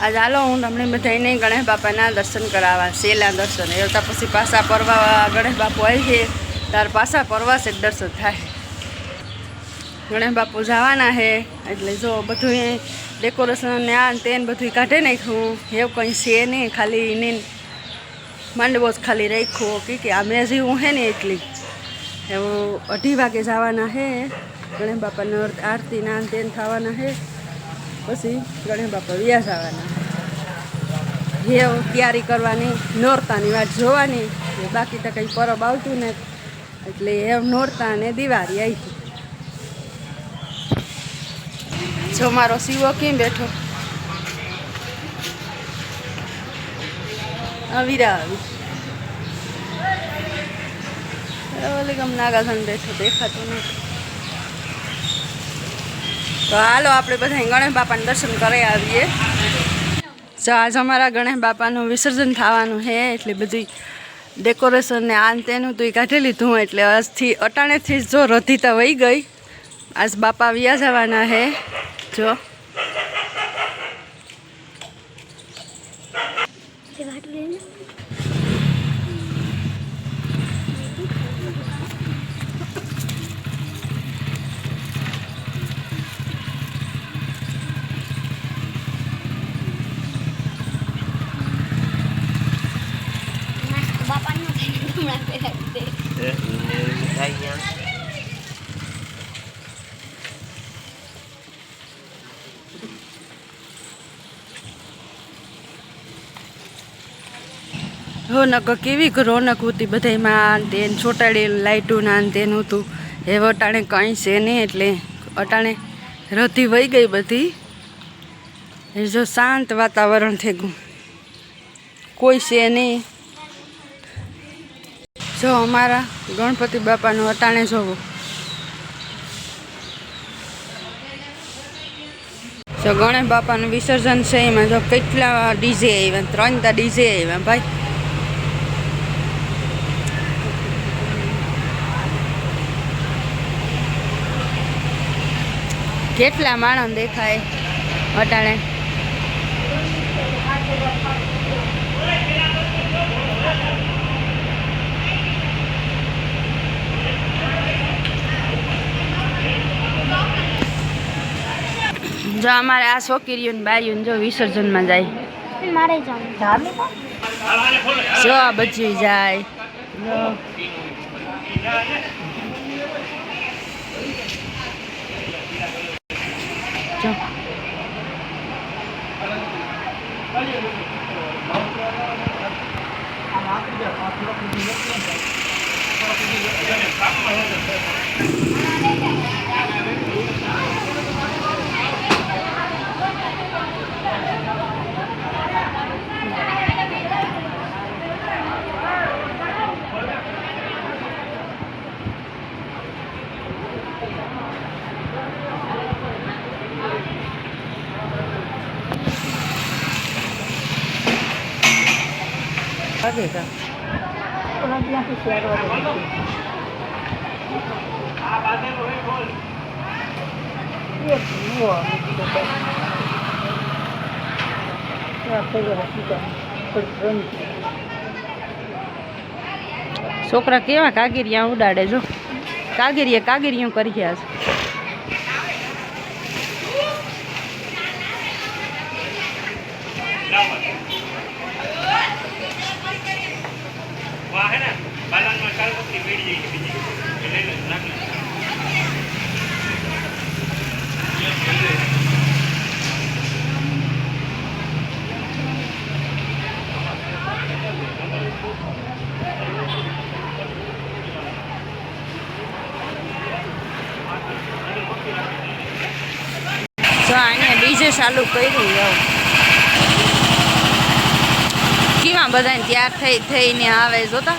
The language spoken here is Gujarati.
આજ હાલો હું તમને બધાને ગણેશ બાપાના દર્શન કરાવવા સેલા દર્શન. એ પછી પાછા પરવા ગણેશ બાપુ આવી છે તાર પાછા પરવાશે દર્શન થાય. ગણેશ બાપુ જવાના છે એટલે જો બધું એ ડેકોરેશન ને આ ને તે બધું કાઢી નાખ્યું. એવું કંઈ છે નહીં. ખાલી એને માંડવો જ ખાલી રાખ્યો. કે આ મેં જેવું છે ને એટલી. એવું અઢી વાગે જવાના છે ગણેશ બાપાને આરતી ના તેન થવાના છે પછી ગણેશ બાપા વ્યાસ આવવાના. હેવ તૈયારી કરવાની, નોરતાની વાત જોવાની બાકી તો કંઈ પરબ આવતું ને એટલે એ નોરતા અને દિવાળી આવી જો મારો સીવો કેમ બેઠો? આવીરા આવી ઓલી ગમ નાગાધન બેઠો, દેખાતો નથી. તો હાલો આપણે બધા ગણેશ બાપાને દર્શન કરી આવીએ. તો આજ અમારા ગણેશ બાપાનું વિસર્જન થવાનું છે, એટલે બધી ડેકોરેશન ને આન તેનું તો એ કાઢી લીધું એટલે આજથી અટાણેથી જો રધિતા વહી ગઈ. આજ બાપા વ્યા જવાના છે. જો. રોનક, કેવી રોનક હતી બધામાં તેન ચોટાડેલી લાઈટું ના તેનું હતું એ અટાણે કંઈ છે નહીં એટલે અટાણે રધી વહી ગઈ બધી. એ જો શાંત વાતાવરણ થઈ ગયું કોઈ છે નહીં. જો અમારા ગણપતિ બાપાનું અટાણે જોવું. જો ગણેશ બાપાનું વિસર્જન છે, એમાં જો કેટલા ડીજે આવ્યા ત્રણ તા ડીજે આવ્યા, ભાઈ. કેટલા માણસ દેખાય અટાણે? જો અમારે આ છોકરીઓ ને બાઈઓ જો વિસર્જનમાં જાય. મારે જો આ બચી જાય. જો. લાગે કા છોકરા કેવા કાગીરિયા ઉડાડે જો. કાગીરિયા કાગીરિયું કરી ગયા છે. જો અહીંયા ડીજે ચાલુ કર્યું જાવ કેવા બધાને તૈયાર થઈ થઈને આવે જોતા?